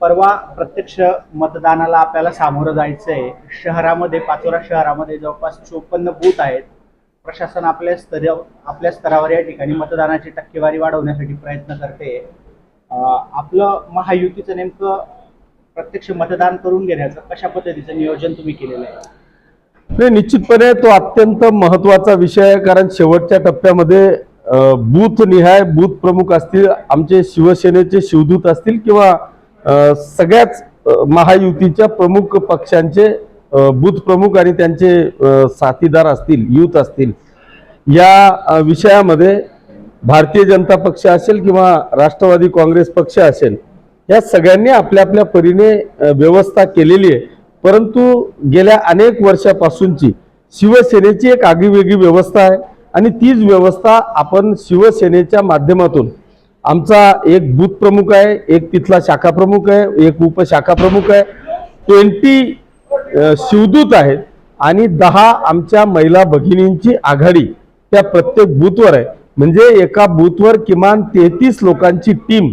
परवा प्रत्यक्ष मतदानाला आपल्याला सामोरं जायचं आहे शहरामध्ये पाचोरा शहरामध्ये जवळपास चोपन्न बूथ आहेत. प्रशासन आपल्या स्तर आपल्या स्तरावर या ठिकाणी मतदानाची टक्केवारी वाढवण्यासाठी प्रयत्न करते. आपलं महायुतीचं नेमकं प्रत्यक्ष मतदान करून घेण्याचं कशा पद्धतीचं नियोजन तुम्ही केलेलं आहे? नाही निश्चितपणे तो अत्यंत महत्त्वाचा विषय आहे कारण शेवटच्या टप्प्यामध्ये बूथ निहाय बूथ प्रमुख असतील आमचे शिवसेनेचे शिवदूत असतील किंवा सगळ्याच महायुतीच्या प्रमुख पक्षांचे बूथ प्रमुख आणि त्यांचे साथीदार असतील युथ असतील या विषयामध्ये भारतीय जनता पक्ष असेल किंवा राष्ट्रवादी काँग्रेस पक्ष असेल या सगळ्यांनी आपल्या आपल्या परीने व्यवस्था केलेली आहे. परंतु गेल्या अनेक वर्षापासूनची शिवसेनेची एक आगीवेगळी व्यवस्था आहे आणि तीच व्यवस्था आपण शिवसेनेच्या माध्यमातून आमचा एक बूथ प्रमुख आहे एक तिथला शाखा प्रमुख आहे एक उपशाखा प्रमुख आहे. ट्वेंटी शिवदूत आहेत आणि दहा आमच्या महिला भगिनींची आघाडी त्या प्रत्येक बूथवर आहे. म्हणजे एका बूथवर किमान तेहतीस लोकांची टीम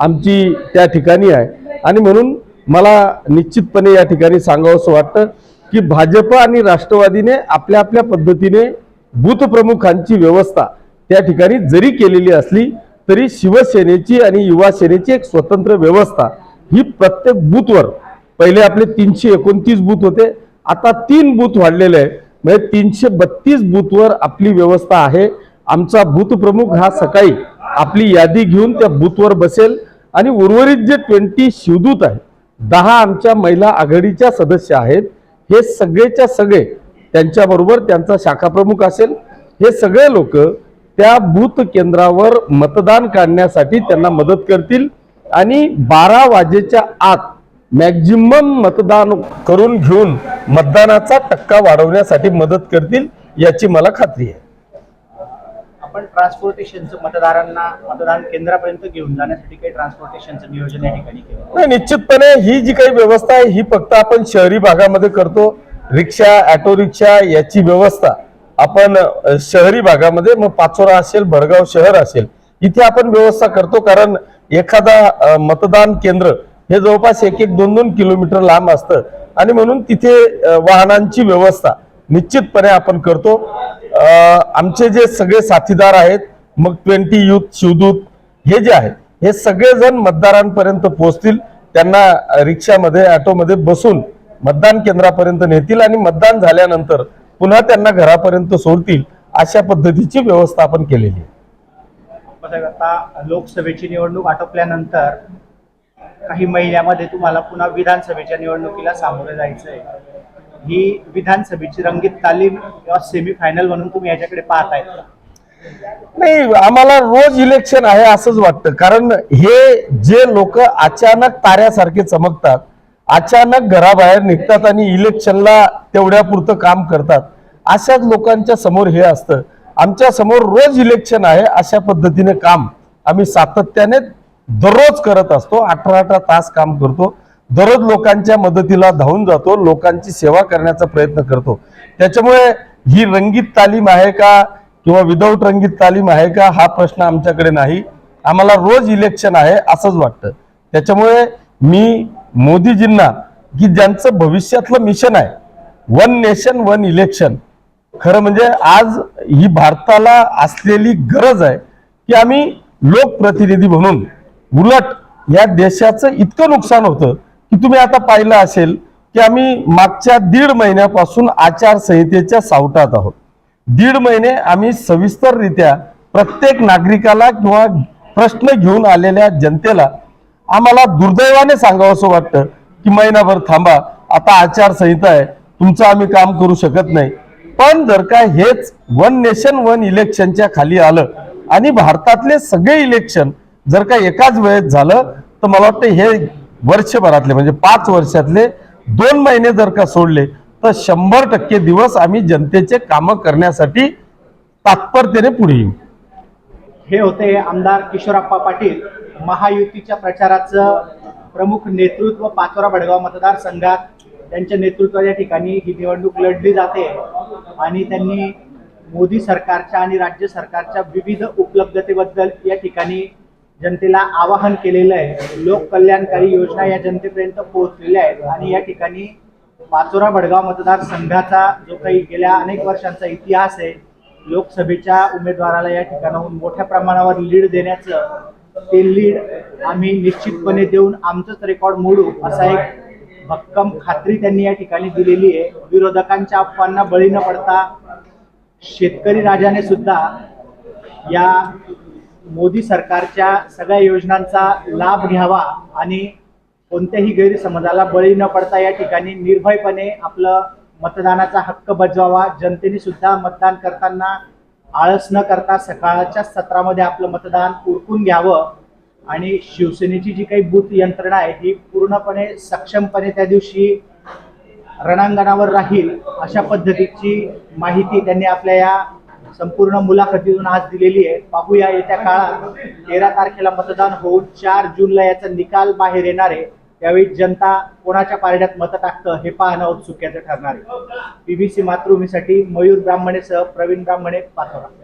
आमची त्या ठिकाणी आहे. आणि म्हणून मला निश्चितपणे या ठिकाणी सांगावंसं वाटतं की भाजप आणि राष्ट्रवादीने आपल्या आपल्या पद्धतीने बूथ प्रमुखांची व्यवस्था त्या ठिकाणी जरी केलेली असली तरी शिवसेनेची आणि युवा सेनेची एक स्वतंत्र व्यवस्था. ही प्रत्येक बूथवर पहिले आपले तीनशे एकोणतीस बूथ होते आता तीन बूथ वाढलेले आहे म्हणजे तीनशे बत्तीस बूथवर आपली व्यवस्था आहे. आमचा बूथ प्रमुख हा सकाळी आपली यादी घेऊन त्या बूथवर बसेल. आणि उर्वरित जे ट्वेंटी शिवदूत आहे दहा आमच्या महिला आघाडीच्या सदस्य आहेत. हे सगळेच्या सगळे त्यांच्याबरोबर त्यांचा शाखा प्रमुख असेल. हे सगळे लोक त्या बूथ केंद्रावर मतदान काढण्यासाठी त्यांना मदत करतील. आणि बारा वाजेच्या आत मॅक्झिमम मतदान करून घेऊन मतदानाचा टक्का वाढवण्यासाठी मदत करतील याची मला खात्री आहे. आपण ट्रान्सपोर्टेशनचं मतदारांना मतदान केंद्रापर्यंत घेऊन जाण्यासाठी काही ट्रान्सपोर्टेशनचं नियोजन या ठिकाणी केलं. नाही निश्चितपणे ही जी काही व्यवस्था आहे ही फक्त आपण शहरी भागामध्ये करतो. रिक्षा ऑटो रिक्षा याची व्यवस्था. आपण शहरी भागामध्ये मग पाचोरा असेल भडगाव शहर असेल इथे आपण व्यवस्था करतो. कारण एखादा मतदान केंद्र हे जवळपास एक एक दोन दोन किलोमीटर लांब असतं. आणि म्हणून तिथे वाहनांची व्यवस्था निश्चितपणे आपण करतो. आमचे जे सगळे साथीदार आहेत मग ट्वेंटी युथ शिवदूत हे जे आहेत हे सगळेजण मतदारांपर्यंत पोहोचतील. त्यांना रिक्षामध्ये ऑटोमध्ये बसून मतदान केंद्रापर्यंत नेतील. आणि मतदान झाल्यानंतर पुन्हा त्यांना घरापर्यंत सोडतील अशा पद्धतीची व्यवस्था आपण केलेली आहे. आता लोकसभेची निवडणूक आटोपल्यानंतर काही महिन्यामध्ये तुम्हाला पुन्हा विधानसभेच्या निवडणुकीला सामोरे जायचंय. ही विधानसभेची रंगीत तालीम किंवा सेमी फायनल म्हणून तुम्ही याच्याकडे पाहताय नाही आम्हाला रोज इलेक्शन आहे असंच वाटतं. कारण हे जे लोक अचानक ताऱ्यासारखे चमकतात अचानक घराबाहेर निघतात आणि इलेक्शनला तेवढ्या पुरतं काम करतात अशाच लोकांच्या समोर हे असतं. आमच्यासमोर रोज इलेक्शन आहे अशा पद्धतीने काम आम्ही सातत्याने दररोज करत असतो. अठरा अठरा तास काम करतो. दररोज लोकांच्या मदतीला धावून जातो लोकांची सेवा करण्याचा प्रयत्न करतो. त्याच्यामुळे ही रंगीत तालीम आहे का किंवा विदाऊट रंगीत तालीम आहे का हा प्रश्न आमच्याकडे नाही. आम्हाला रोज इलेक्शन आहे असंच वाटतं. त्याच्यामुळे मी मोदीजींना की ज्यांचं भविष्यातलं मिशन आहे वन नेशन वन इलेक्शन खरं म्हणजे आज ही भारताला असलेली गरज आहे की आम्ही लोकप्रतिनिधी म्हणून उलट या देशाचं इतकं नुकसान होतं की तुम्ही आता पाहिलं असेल की आम्ही मागच्या दीड महिन्यापासून आचारसंहितेच्या सावटात आहोत. दीड महिने आम्ही सविस्तररित्या प्रत्येक नागरिकाला किंवा प्रश्न घेऊन आलेल्या जनतेला आम्हाला दुर्दैवाने सांगावंसं वाटतं की महिनाभर थांबा आता आचारसंहिता आहे तुमचं आम्ही काम करू शकत नाही. पण जर का हेच वन नेशन वन इलेक्शनच्या खाली आलं आणि भारतातले सगळे इलेक्शन जर का एकाच वेळेत झालं तर मला वाटतं हे वर्षभरातले म्हणजे पाच वर्षातले दोन महिने जर का सोडले तर शंभर टक्के दिवस आम्ही जनतेचे कामं करण्यासाठी तात्परतेने पुढे येऊ. हे होते आमदार किशोरप्पा पाटील. महायुतीच्या प्रचाराचं प्रमुख नेतृत्व पाचोरा बडगाव मतदारसंघात त्यांच्या नेतृत्वाच्या ठिकाणी ही निवडणूक लढली जाते. आणि त्यांनी मोदी सरकारच्या आणि राज्य सरकारच्या विविध उपलब्धतेबद्दल या ठिकाणी जनतेला आवाहन केलेलं आहे. लोककल्याणकारी योजना या जनतेपर्यंत पोहोचलेल्या आहेत. आणि या ठिकाणी पाचोरा भडगाव मतदारसंघाचा जो काही गेल्या अनेक वर्षांचा इतिहास आहे लोकसभेच्या उमेदवाराला या ठिकाणाहून मोठ्या प्रमाणावर लीड देण्याचं ते लीड आम्ही निश्चितपणे देऊन आमचंच रेकॉर्ड मोडू असा एक भक्कम खात्री त्यांनी या ठिकाणी दिलेली आहे. विरोधकांच्या अफवांना बळी न पडता शेतकरी राजाने सुद्धा या मोदी सरकारच्या सगळ्या योजनांचा लाभ घ्यावा आणि कोणत्याही गैरसमजाला बळी न पडता या ठिकाणी निर्भयपणे आपलं मतदानाचा हक्क बजवावा जनतेने सुद्धा मतदान करताना आळस न करता सकाळच्या सत्रामध्ये आपलं मतदान उरकून घ्यावं. आणि शिवसेनेची जी काही बूथ यंत्रणा आहे ही पूर्णपणे सक्षमपणे त्या दिवशी रणांगणावर राहील अशा पद्धतीची माहिती त्यांनी आपल्या या संपूर्ण मुलाखतीतून आज दिलेली आहे. पाहूया येत्या काळात तेरा तारखेला मतदान होऊन चार जूनला याचा निकाल बाहेर येणार आहे. त्यावेळी जनता कोणाच्या पारड्यात मतं टाकतं हे पाहणं उत्सुक्याचं ठरणार आहे. बीबीसी मातृभूमीसाठी मयूर ब्राह्मणेसह प्रवीण ब्राह्मणे पाठवणार.